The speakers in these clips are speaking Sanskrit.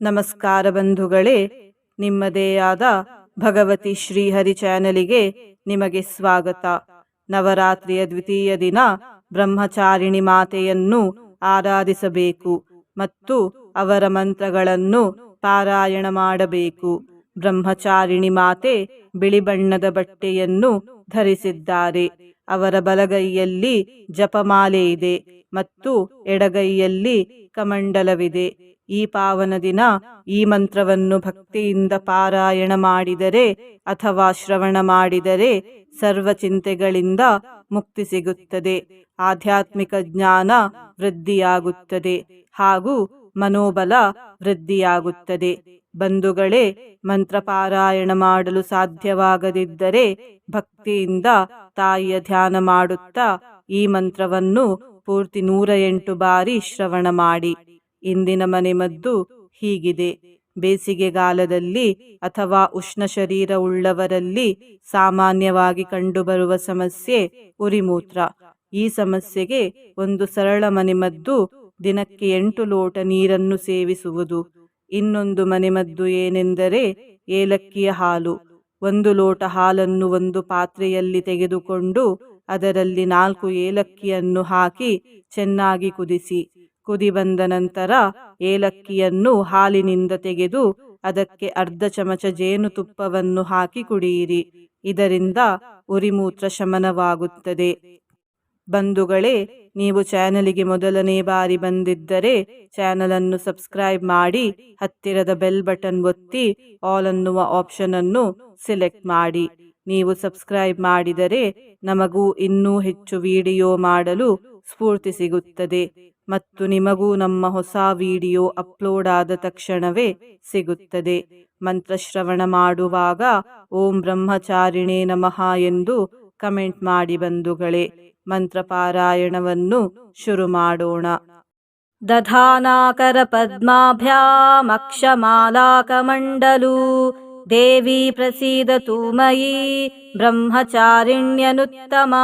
ನಮಸ್ಕಾರ ಬಂಧುಗಳೇ, ನಿಮ್ಮದೇ ಆದ ಭಗವತಿ ಶ್ರೀಹರಿ ಚಾನಲಿಗೆ ನಿಮಗೆ ಸ್ವಾಗತ. ನವರಾತ್ರಿಯ ದ್ವಿತೀಯ ದಿನ ಬ್ರಹ್ಮಚಾರಿಣಿ ಮಾತೆಯನ್ನು ಆರಾಧಿಸಬೇಕು ಮತ್ತು ಅವರ ಮಂತ್ರಗಳನ್ನು ಪಾರಾಯಣ ಮಾಡಬೇಕು. ಬ್ರಹ್ಮಚಾರಿಣಿ ಮಾತೆ ಬಿಳಿ ಬಣ್ಣದ ಬಟ್ಟೆಯನ್ನು ಧರಿಸಿದ್ದಾರೆ. ಅವರ ಬಲಗೈಯಲ್ಲಿ ಜಪಮಾಲೆ ಇದೆ ಮತ್ತು ಎಡಗೈಯಲ್ಲಿ ಕಮಂಡಲವಿದೆ. ಈ ಪಾವನ ದಿನ ಈ ಮಂತ್ರವನ್ನು ಭಕ್ತಿಯಿಂದ ಪಾರಾಯಣ ಮಾಡಿದರೆ ಅಥವಾ ಶ್ರವಣ ಮಾಡಿದರೆ ಸರ್ವ ಚಿಂತೆಗಳಿಂದ ಮುಕ್ತಿ ಸಿಗುತ್ತದೆ. ಆಧ್ಯಾತ್ಮಿಕ ಜ್ಞಾನ ವೃದ್ಧಿಯಾಗುತ್ತದೆ ಹಾಗೂ ಮನೋಬಲ ವೃದ್ಧಿಯಾಗುತ್ತದೆ. ಬಂಧುಗಳೇ ಮಂತ್ರ ಪಾರಾಯಣ ಮಾಡಲು ಸಾಧ್ಯವಾಗದಿದ್ದರೆ ಭಕ್ತಿಯಿಂದ ತಾಯಿಯ ಧ್ಯಾನ ಮಾಡುತ್ತಾ ಈ ಮಂತ್ರವನ್ನು ಪೂರ್ತಿ ನೂರ ಎಂಟು ಬಾರಿ ಶ್ರವಣ ಮಾಡಿ. ಇಂದಿನ ಮನೆಮದ್ದು ಹೀಗಿದೆ. ಬೇಸಿಗೆಗಾಲದಲ್ಲಿ ಅಥವಾ ಉಷ್ಣ ಶರೀರ ಉಳ್ಳವರಲ್ಲಿ ಸಾಮಾನ್ಯವಾಗಿ ಕಂಡುಬರುವ ಸಮಸ್ಯೆ ಉರಿಮೂತ್ರ. ಈ ಸಮಸ್ಯೆಗೆ ಒಂದು ಸರಳ ಮನೆಮದ್ದು ದಿನಕ್ಕೆ ಎಂಟು ಲೋಟ ನೀರನ್ನು ಸೇವಿಸುವುದು. ಇನ್ನೊಂದು ಮನೆಮದ್ದು ಏನೆಂದರೆ ಏಲಕ್ಕಿಯ ಹಾಲು. ಒಂದು ಲೋಟ ಹಾಲನ್ನು ಒಂದು ಪಾತ್ರೆಯಲ್ಲಿ ತೆಗೆದುಕೊಂಡು ಅದರಲ್ಲಿ ನಾಲ್ಕು ಏಲಕ್ಕಿಯನ್ನು ಹಾಕಿ ಚೆನ್ನಾಗಿ ಕುದಿಸಿ. ಕುದಿ ಬಂದ ನಂತರ ಏಲಕ್ಕಿಯನ್ನು ಹಾಲಿನಿಂದ ತೆಗೆದು ಅದಕ್ಕೆ ಅರ್ಧ ಚಮಚ ಜೇನುತುಪ್ಪವನ್ನು ಹಾಕಿ ಕುಡಿಯಿರಿ. ಇದರಿಂದ ಉರಿಮೂತ್ರ ಶಮನವಾಗುತ್ತದೆ. ಬಂಧುಗಳೇ, ನೀವು ಚಾನಲಿಗೆ ಮೊದಲನೇ ಬಾರಿ ಬಂದಿದ್ದರೆ ಚಾನಲನ್ನು ಸಬ್ಸ್ಕ್ರೈಬ್ ಮಾಡಿ, ಹತ್ತಿರದ ಬೆಲ್ ಬಟನ್ ಒತ್ತಿ ಆಲ್ ಅನ್ನುವ ಆಪ್ಷನ್ ಅನ್ನು ಸೆಲೆಕ್ಟ್ ಮಾಡಿ. ನೀವು ಸಬ್ಸ್ಕ್ರೈಬ್ ಮಾಡಿದರೆ ನಮಗೂ ಇನ್ನೂ ಹೆಚ್ಚು ವಿಡಿಯೋ ಮಾಡಲು ಸ್ಫೂರ್ತಿ ಸಿಗುತ್ತದೆ. ಮತ್ತು ನಿಮಗೂ ನಮ್ಮ ಹೊಸ ವಿಡಿಯೋ ಅಪ್ಲೋಡ್ ಆದ ತಕ್ಷಣವೇ ಸಿಗುತ್ತದೆ. ಮಂತ್ರಶ್ರವಣ ಮಾಡುವಾಗ ಓಂ ಬ್ರಹ್ಮಚಾರಿಣೇ ನಮಃ ಎಂದು ಕಮೆಂಟ್ ಮಾಡಿ ಬಂಧುಗಳೇ ಮಂತ್ರ ಪಾರಾಯಣವನ್ನು ಶುರು ಮಾಡೋಣ. ದಧಾನಾಕರ ಪದ್ಮಾಭ್ಯಾಮಕ್ಷಮಾಲಾಕಮಂಡಲೂ ದೇವಿ ಪ್ರಸೀದತು ಮಯಿ ಬ್ರಹ್ಮಚಾರಿಣ್ಯನುತ್ತಮ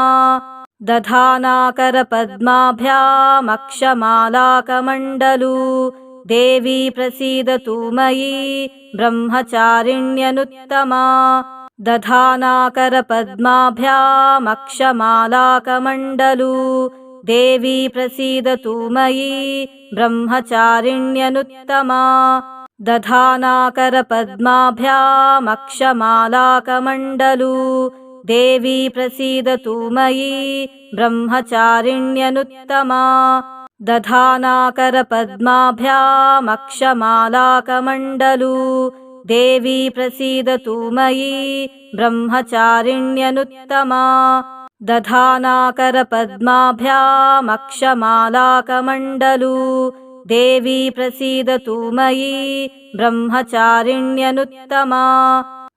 दधानाकर पद्माभ्यामक्षमालाकमण्डलू देवी प्रसीदतु मयि ब्रह्मचारिण्यनुत्तमा। दधानाकर पद्माभ्यामक्षमालाकमण्डलू देवी प्रसीदतु मयि ब्रह्मचारिण्यनुत्तमा। दधानाकर पद्माभ्यामक्षमालाकमण्डलू देवी प्रसीदतु मयि ब्रह्मचारिण्यनुत्तमा। दधानाकर पद्माभ्यामक्षमालाकमण्डलू देवी प्रसीदतु मयि ब्रह्मचारिण्यनुत्तमा। दधानाकर पद्माभ्यामक्षमालाकमण्डलू देवी प्रसीदतु मयि ब्रह्मचारिण्यनुत्तमा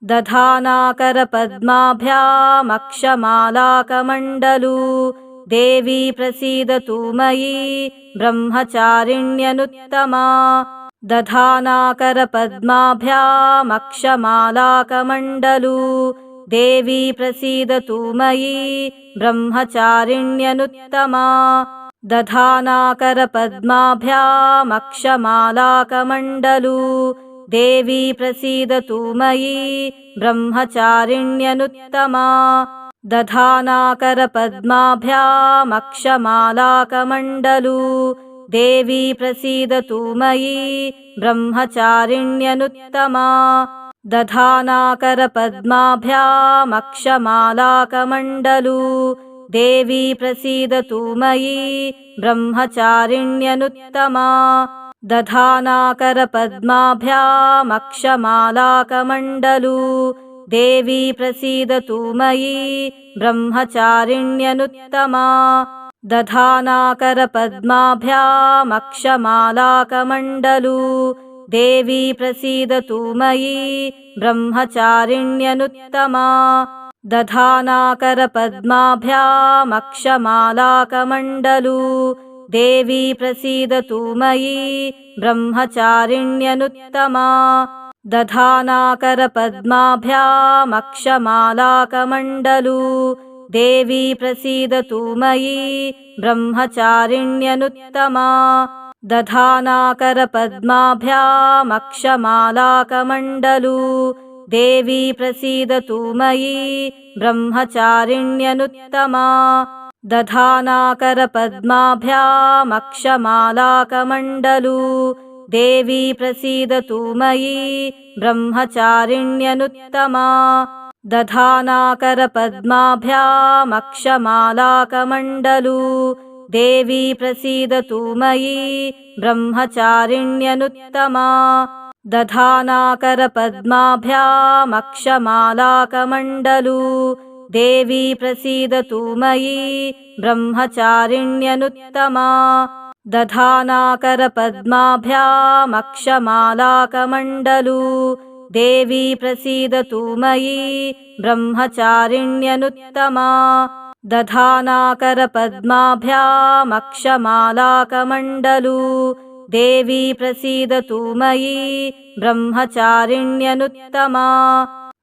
दधानाकर पद्माभ्यामक्षमालाकमण्डलू देवी प्रसीदतु मयि ब्रह्मचारिण्यनुत्तमा। दधानाकर पद्माभ्यामक्षमालाकमण्डलू देवी प्रसीदतु मयि ब्रह्मचारिण्यनुत्तमा। दधानाकर पद्माभ्यामक्षमालाकमण्डलू देवी प्रसीदतु मयि ब्रह्मचारिण्यनुत्तमा। दधानाकर देवी प्रसीदतु मयि ब्रह्मचारिण्यनुत्तमा। पद्माभ्यामक्षमालाकमण्डलू देवी प्रसीदतु मयि ब्रह्मचारिण्यनुत्तमा दधानाकर पद्माभ्यामक्षमालाकमण्डलू देवी प्रसीदतु मयि ब्रह्मचारिण्यनुत्तमा। दधानाकर पद्माभ्यामक्षमालाकमण्डलू देवी प्रसीदतु मयि ब्रह्मचारिण्यनुत्तमा। दधानाकर पद्माभ्यामक्षमालाकमण्डलू देवी प्रसीदतु मयि ब्रह्मचारिण्यनुत्तमा। दधानाकर पद्माभ्यामक्षमालाकमण्डलू देवी प्रसीदतु मयि ब्रह्मचारिण्यनुत्तमा। दधानाकरपद्माभ्यामक्षमालाकमण्डलू। देवी प्रसीदतु मयि ब्रह्मचारिण्यनुत्तमा दधानाकरपद्माभ्यामक्षमालाकमण्डलू। देवी प्रसीदतु मयि ब्रह्मचारिण्यनुत्तमा। दधानाकरपद्माभ्यामक्षमालाकमण्डलू। देवी प्रसीदतु मयि ब्रह्मचारिण्यनुत्तमा। दधानाकरपद्माभ्यामक्षमालाकमण्डलू देवी प्रसीदतु मयि ब्रह्मचारिण्यनुत्तमा। दधानाकरपद्माभ्यामक्षमालाकमण्डलू। देवी प्रसीदतु मयि ब्रह्मचारिण्यनुत्तमा। दधानाकरपद्माभ्यामक्षमालाकमण्डलू। देवी प्रसीदतु मयि ब्रह्मचारिण्यनुत्तमा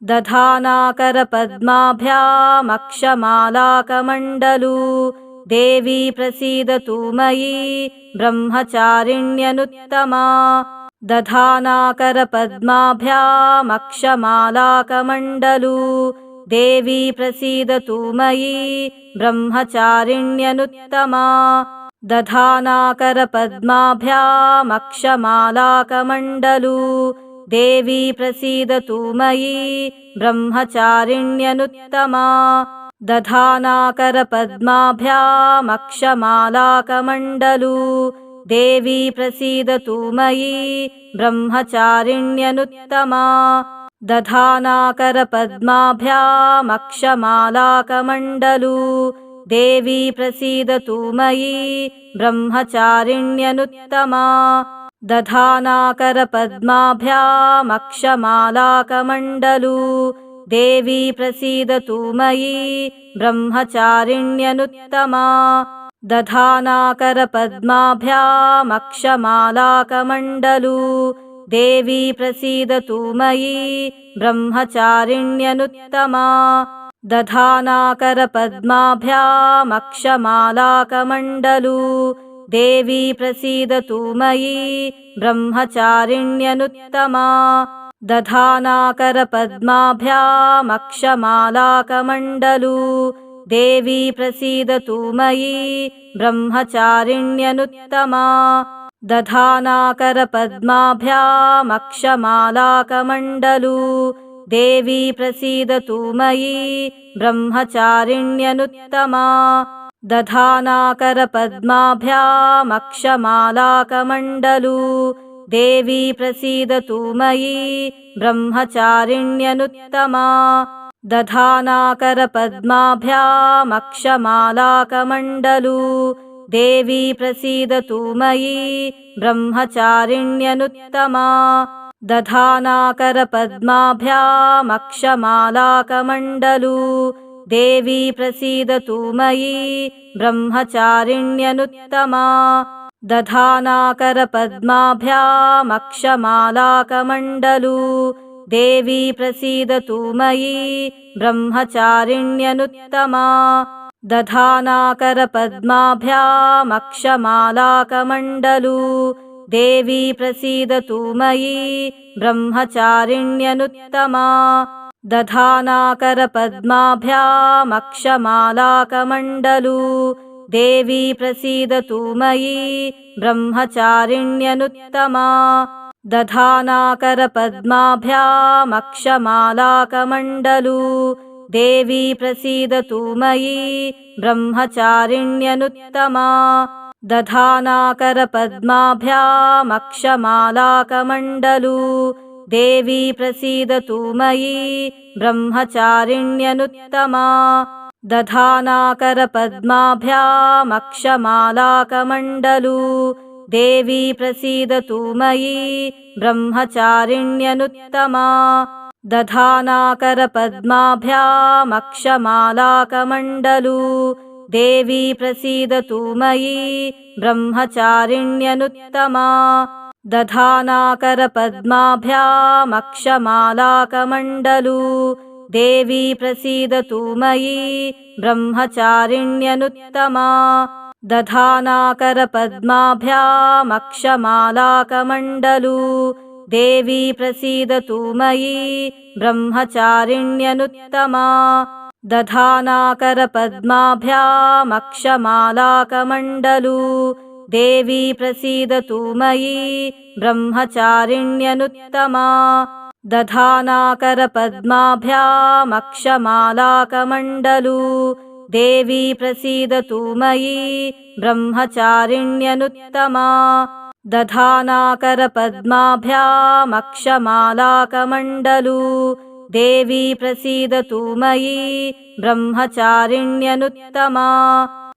दधानाकरपद्माभ्यामक्षमालाकमण्डलू। देवी प्रसीदतु मयि ब्रह्मचारिण्यनुत्तमा। दधानाकरपद्माभ्यामक्षमालाकमण्डलू। देवी प्रसीदतु मयि ब्रह्मचारिण्यनुत्तमा। दधानाकरपद्माभ्यामक्षमालाकमण्डलू देवी प्रसीदतु मयि ब्रह्मचारिण्यनुत्तमा। दधानाकरपद्माभ्यामक्षमालाकमण्डलू। देवी प्रसीदतु मयि ब्रह्मचारिण्यनुत्तमा। दधानाकरपद्माभ्यामक्षमालाकमण्डलू। देवी प्रसीदतु मयि ब्रह्मचारिण्यनुत्तमा दधानाकरपद्माभ्यामक्षमालाकमण्डलू। देवी प्रसीदतु मयि ब्रह्मचारिण्यनुत्तमा। दधानाकरपद्माभ्यामक्षमालाकमण्डलू। देवी प्रसीदतु मयि ब्रह्मचारिण्यनुत्तमा। दधानाकरपद्माभ्यामक्षमालाकमण्डलू देवी प्रसीदतु मयि ब्रह्मचारिण्यनुत्तमा। दधानाकरपद्माभ्यामक्षमालाकमण्डलू। देवी प्रसीदतु मयि ब्रह्मचारिण्यनुत्तमा। दधानाकरपद्माभ्यामक्षमालाकमण्डलू। देवी प्रसीदतु मयि ब्रह्मचारिण्यनुत्तमा दधानाकरपद्माभ्यामक्षमालाकमण्डलू। देवी प्रसीदतु मयि ब्रह्मचारिण्यनुत्तमा। दधानाकरपद्माभ्यामक्षमालाकमण्डलू। देवी प्रसीदतु मयि ब्रह्मचारिण्यनुत्तमा। दधानाकरपद्माभ्यामक्षमालाकमण्डलू देवी प्रसीदतु मयि ब्रह्मचारिण्यनुत्तमा। दधानाकरपद्माभ्यामक्षमालाकमण्डलू। देवी प्रसीदतु मयि ब्रह्मचारिण्यनुत्तमा। दधानाकरपद्माभ्यामक्षमालाकमण्डलू। देवी प्रसीदतु मयि ब्रह्मचारिण्यनुत्तमा दधानाकरपद्माभ्यामक्षमालाकमण्डलू। देवी प्रसीदतु मयि ब्रह्मचारिण्यनुत्तमा। दधानाकरपद्माभ्यामक्षमालाकमण्डलू। देवी प्रसीदतु मयि ब्रह्मचारिण्यनुत्तमा। दधानाकरपद्माभ्यामक्षमालाकमण्डलू देवी प्रसीदतु मयि ब्रह्मचारिण्यनुत्तमा। दधानाकरपद्माभ्यामक्षमालाकमण्डलू। देवी प्रसीदतु मयि ब्रह्मचारिण्यनुत्तमा। दधानाकरपद्माभ्यामक्षमालाकमण्डलू। देवी प्रसीदतु मयि ब्रह्मचारिण्यनुत्तमा दधानाकरपद्माभ्यामक्षमालाकमण्डलू। देवी प्रसीदतु मयि ब्रह्मचारिण्यनुत्तमा। दधानाकरपद्माभ्यामक्षमालाकमण्डलू। देवी प्रसीदतु मयि ब्रह्मचारिण्यनुत्तमा। दधानाकरपद्माभ्यामक्षमालाकमण्डलू देवी प्रसीदतु मयि ब्रह्मचारिण्यनुत्तमा। दधानाकरपद्माभ्यामक्षमालाकमण्डलू। देवी प्रसीदतु मयि ब्रह्मचारिण्यनुत्तमा। दधानाकरपद्माभ्यामक्षमालाकमण्डलू। देवी प्रसीदतु मयि ब्रह्मचारिण्यनुत्तमा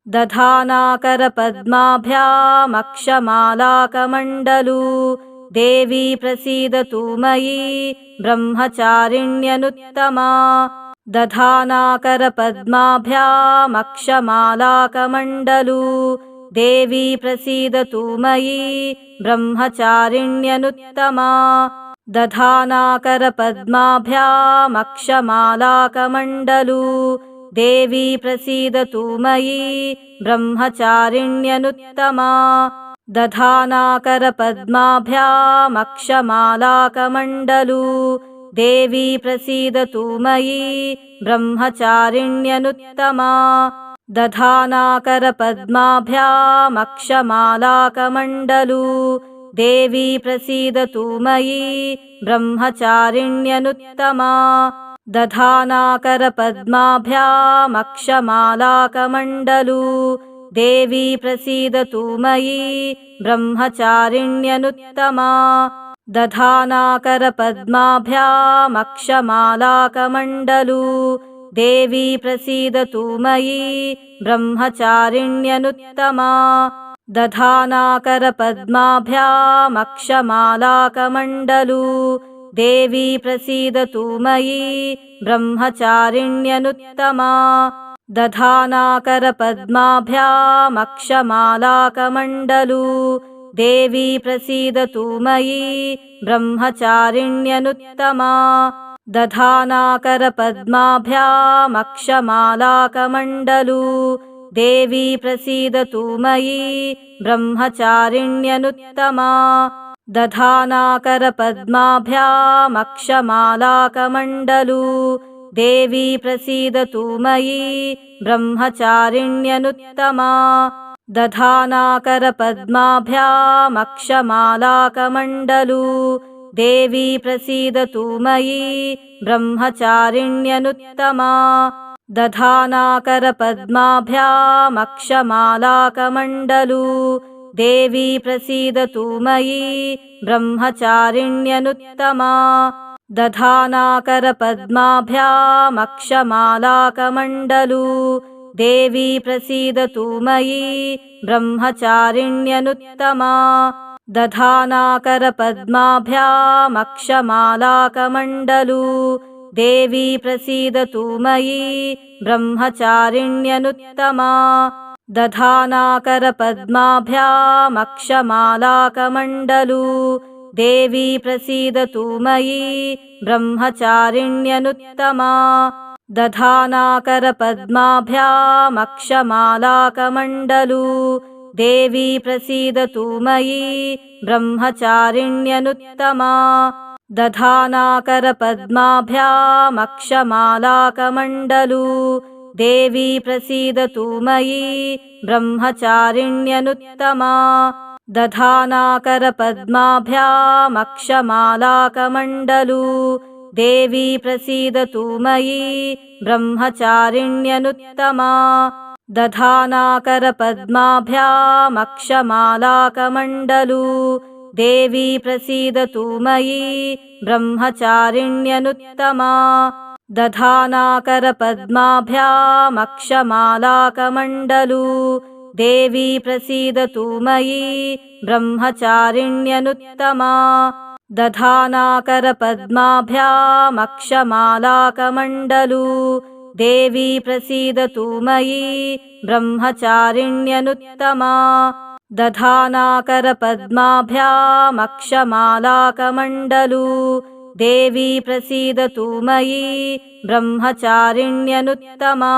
दधानाकरपद्माभ्यामक्षमालाकमण्डलू। देवी प्रसीदतु मयि ब्रह्मचारिण्यनुत्तमा। दधानाकरपद्माभ्यामक्षमालाकमण्डलू। देवी प्रसीदतु मयि ब्रह्मचारिण्यनुत्तमा। दधानाकरपद्माभ्यामक्षमालाकमण्डलू देवी प्रसीदतु मयि ब्रह्मचारिण्यनुत्तमा। दधानाकरपद्माभ्यामक्षमालाकमण्डलू। देवी प्रसीदतु मयि ब्रह्मचारिण्यनुत्तमा। दधानाकरपद्माभ्यामक्षमालाकमण्डलू। देवी प्रसीदतु मयि ब्रह्मचारिण्यनुत्तमा दधानाकरपद्माभ्यामक्षमालाकमण्डलू। देवी प्रसीदतु मयि ब्रह्मचारिण्यनुत्तमा। दधानाकरपद्माभ्यामक्षमालाकमण्डलू। देवी प्रसीदतु मयि ब्रह्मचारिण्यनुत्तमा। दधानाकरपद्माभ्यामक्षमालाकमण्डलू देवी प्रसीदतु मयि ब्रह्मचारिण्यनुत्तमा। दधानाकरपद्माभ्यामक्षमालाकमण्डलू। देवी प्रसीदतु मयि ब्रह्मचारिण्यनुत्तमा। दधानाकरपद्माभ्यामक्षमालाकमण्डलू। देवी प्रसीदतु मयि ब्रह्मचारिण्यनुत्तमा दधानाकरपद्माभ्यामक्षमालाकमण्डलू। देवी प्रसीदतु मयि ब्रह्मचारिण्यनुत्तमा। दधानाकरपद्माभ्यामक्षमालाकमण्डलू। देवी प्रसीदतु मयि ब्रह्मचारिण्यनुत्तमा। दधानाकरपद्माभ्यामक्षमालाकमण्डलू देवी प्रसीदतु मयि ब्रह्मचारिण्यनुत्तमा। दधानाकरपद्माभ्यामक्षमालाकमण्डलू। देवी प्रसीदतु मयि ब्रह्मचारिण्यनुत्तमा। दधानाकरपद्माभ्यामक्षमालाकमण्डलू। देवी प्रसीदतु मयि ब्रह्मचारिण्यनुत्तमा दधानाकरपद्माभ्यामक्षमालाकमण्डलू। देवी प्रसीदतु मयि ब्रह्मचारिण्यनुत्तमा। दधानाकरपद्माभ्यामक्षमालाकमण्डलू। देवी प्रसीदतु मयि ब्रह्मचारिण्यनुत्तमा। दधानाकरपद्माभ्यामक्षमालाकमण्डलू देवी प्रसीदतु मयि ब्रह्मचारिण्यनुत्तमा। दधानाकरपद्माभ्यामक्षमालाकमण्डलू। देवी प्रसीदतु मयि ब्रह्मचारिण्यनुत्तमा। दधानाकरपद्माभ्यामक्षमालाकमण्डलू। देवी प्रसीदतु मयि ब्रह्मचारिण्यनुत्तमा दधानाकरपद्माभ्यामक्षमालाकमण्डलू। देवी प्रसीदतु मयि ब्रह्मचारिण्यनुत्तमा। दधानाकरपद्माभ्यामक्षमालाकमण्डलू। देवी प्रसीदतु मयि ब्रह्मचारिण्यनुत्तमा। दधानाकरपद्माभ्यामक्षमालाकमण्डलू देवी प्रसीदतु मयि ब्रह्मचारिण्यनुत्तमा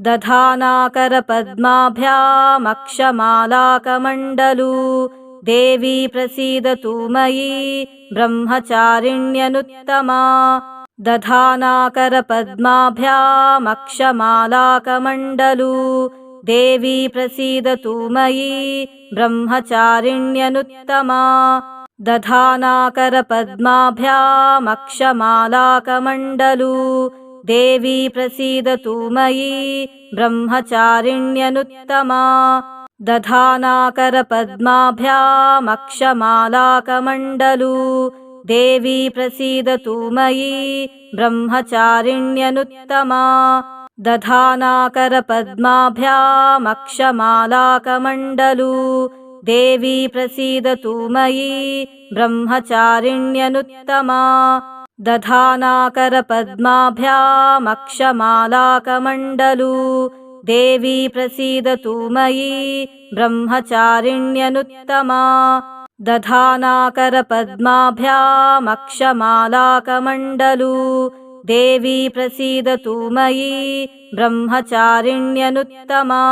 दधानाकरपद्माभ्यामक्षमालाकमण्डलू। देवी प्रसीदतु मयि ब्रह्मचारिण्यनुत्तमा दधानाकरपद्माभ्यामक्षमालाकमण्डलू। देवी प्रसीदतु मयि ब्रह्मचारिण्यनुत्तमा दधानाकरपद्माभ्यामक्षमालाकमण्डलू। देवी प्रसीदतु मयि ब्रह्मचारिण्यनुत्तमा। दधानाकरपद्माभ्यामक्षमालाकमण्डलू। देवी प्रसीदतु मयि ब्रह्मचारिण्यनुत्तमा। दधानाकरपद्माभ्यामक्षमालाकमण्डलू देवी प्रसीदतु मयि ब्रह्मचारिण्यनुत्तमा दधानाकरपद्माभ्यामक्षमालाकमण्डलू। देवी प्रसीदतु मयि ब्रह्मचारिण्यनुत्तमा दधानाकरपद्माभ्यामक्षमालाकमण्डलू। देवी प्रसीदतु मयि ब्रह्मचारिण्यनुत्तमा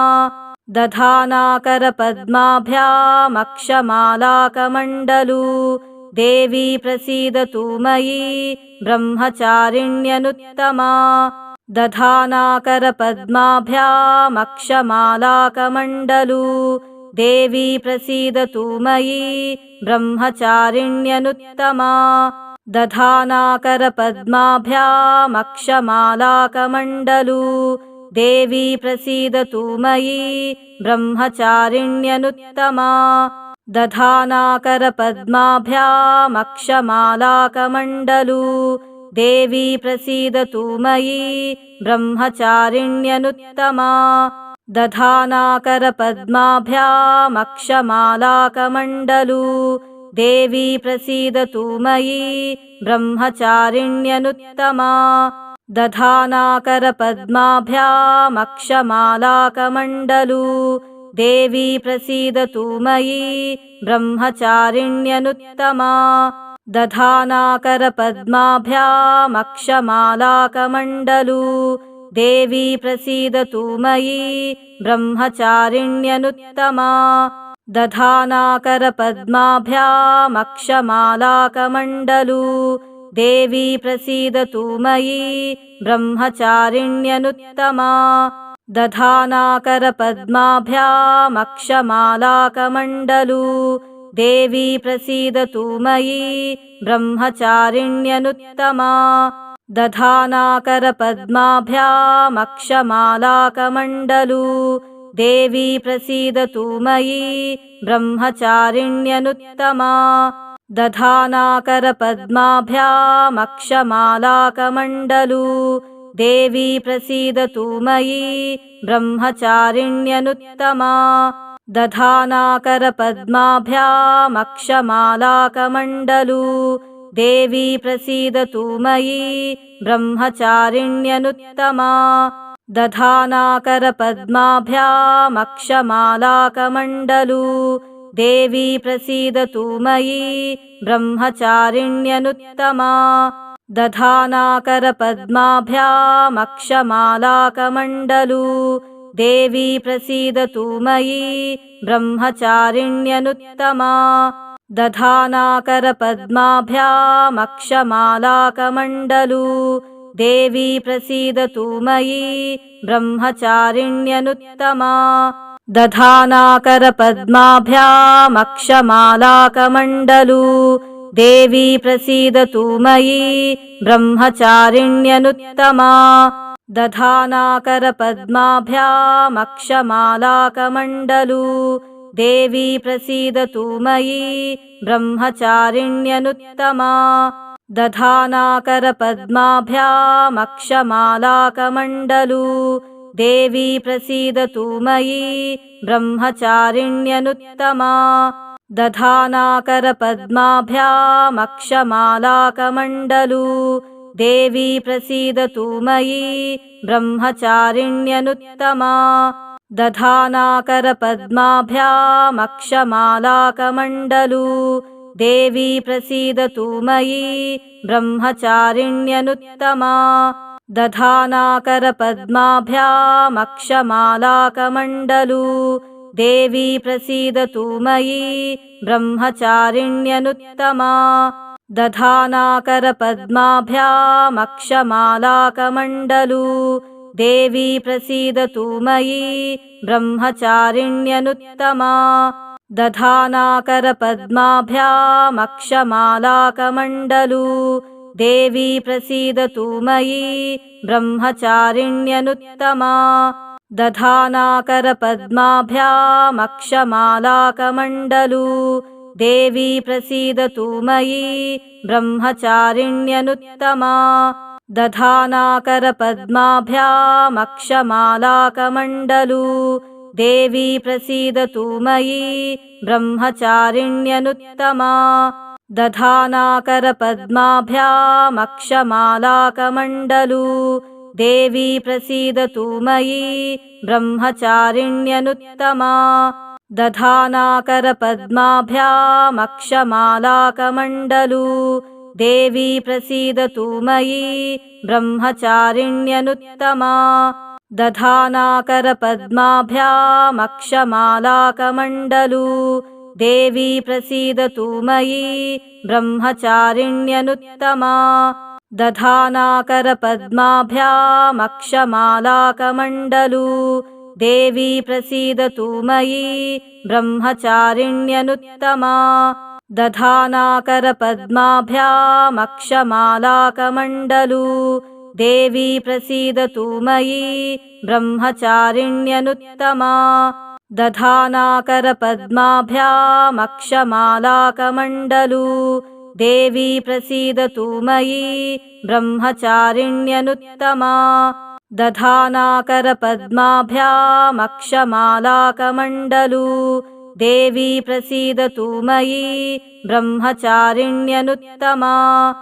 दधानाकरपद्माभ्यामक्षमालाकमण्डलू। देवी प्रसीदतु मयि ब्रह्मचारिण्यनुत्तमा। दधानाकरपद्माभ्यामक्षमालाकमण्डलू। देवी प्रसीदतु मयि ब्रह्मचारिण्यनुत्तमा। दधानाकरपद्माभ्यामक्षमालाकमण्डलू देवी प्रसीदतु मयि ब्रह्मचारिण्यनुत्तमा। दधानाकरपद्माभ्यामक्षमालाकमण्डलू। देवी प्रसीदतु मयि ब्रह्मचारिण्यनुत्तमा। दधानाकरपद्माभ्यामक्षमालाकमण्डलू। देवी प्रसीदतु मयि ब्रह्मचारिण्यनुत्तमा दधानाकरपद्माभ्यामक्षमालाकमण्डलू। देवी प्रसीदतु मयि ब्रह्मचारिण्यनुत्तमा। दधानाकरपद्माभ्यामक्षमालाकमण्डलू। देवी प्रसीदतु मयि ब्रह्मचारिण्यनुत्तमा। दधानाकरपद्माभ्यामक्षमालाकमण्डलू देवी प्रसीदतु मयि ब्रह्मचारिण्यनुत्तमा। दधानाकरपद्माभ्यामक्षमालाकमण्डलू। देवी प्रसीदतु मयि ब्रह्मचारिण्यनुत्तमा। दधानाकरपद्माभ्यामक्षमालाकमण्डलू। देवी प्रसीदतु मयि ब्रह्मचारिण्यनुत्तमा दधानाकरपद्माभ्यामक्षमालाकमण्डलू। देवी प्रसीदतु मयि ब्रह्मचारिण्यनुत्तमा। दधानाकरपद्माभ्यामक्षमालाकमण्डलू। देवी प्रसीदतु मयि ब्रह्मचारिण्यनुत्तमा। दधानाकरपद्माभ्यामक्षमालाकमण्डलू देवी प्रसीदतु मयि ब्रह्मचारिण्यनुत्तमा। दधानाकरपद्माभ्यामक्षमालाकमण्डलू। देवी प्रसीदतु मयि ब्रह्मचारिण्यनुत्तमा। दधानाकरपद्माभ्यामक्षमालाकमण्डलू। देवी प्रसीदतु मयि ब्रह्मचारिण्यनुत्तमा दधानाकरपद्माभ्यामक्षमालाकमण्डलू। देवी प्रसीदतु मयि ब्रह्मचारिण्यनुत्तमा। दधानाकरपद्माभ्यामक्षमालाकमण्डलू। देवी प्रसीदतु मयि ब्रह्मचारिण्यनुत्तमा। दधानाकरपद्माभ्यामक्षमालाकमण्डलू देवी प्रसीदतु मयि ब्रह्मचारिण्यनुत्तमा। दधानाकरपद्माभ्यामक्षमालाकमण्डलू। देवी प्रसीदतु मयि ब्रह्मचारिण्यनुत्तमा। दधानाकरपद्माभ्यामक्षमालाकमण्डलू। देवी प्रसीदतु मयि ब्रह्मचारिण्यनुत्तमा दधानाकरपद्माभ्यामक्षमालाकमण्डलू। देवी प्रसीदतु मयि ब्रह्मचारिण्यनुत्तमा। दधानाकरपद्माभ्यामक्षमालाकमण्डलू। देवी प्रसीदतु मयि ब्रह्मचारिण्यनुत्तमा। दधानाकरपद्माभ्यामक्षमालाकमण्डलू देवी प्रसीदतु मयि ब्रह्मचारिण्यनुत्तमा। दधानाकरपद्माभ्यामक्षमालाकमण्डलू। देवी प्रसीदतु मयि ब्रह्मचारिण्यनुत्तमा। दधानाकरपद्माभ्यामक्षमालाकमण्डलू। देवी प्रसीदतु मयि ब्रह्मचारिण्यनुत्तमा दधानाकरपद्माभ्यामक्षमालाकमण्डलू। देवी प्रसीदतु मयि ब्रह्मचारिण्यनुत्तमा। दधानाकरपद्माभ्यामक्षमालाकमण्डलू। देवी प्रसीदतु मयि ब्रह्मचारिण्यनुत्तमा। दधानाकरपद्माभ्यामक्षमालाकमण्डलू देवी प्रसीदतु मयि ब्रह्मचारिण्यनुत्तमा। दधानाकरपद्माभ्यामक्षमालाकमण्डलू। देवी प्रसीदतु मयि ब्रह्मचारिण्यनुत्तमा। दधानाकरपद्माभ्यामक्षमालाकमण्डलू। देवी प्रसीदतु मयि ब्रह्मचारिण्यनुत्तमा दधानाकरपद्माभ्यामक्षमालाकमण्डलू। देवी प्रसीदतु मयि ब्रह्मचारिण्यनुत्तमा। दधानाकरपद्माभ्यामक्षमालाकमण्डलू। देवी प्रसीदतु मयि ब्रह्मचारिण्यनुत्तमा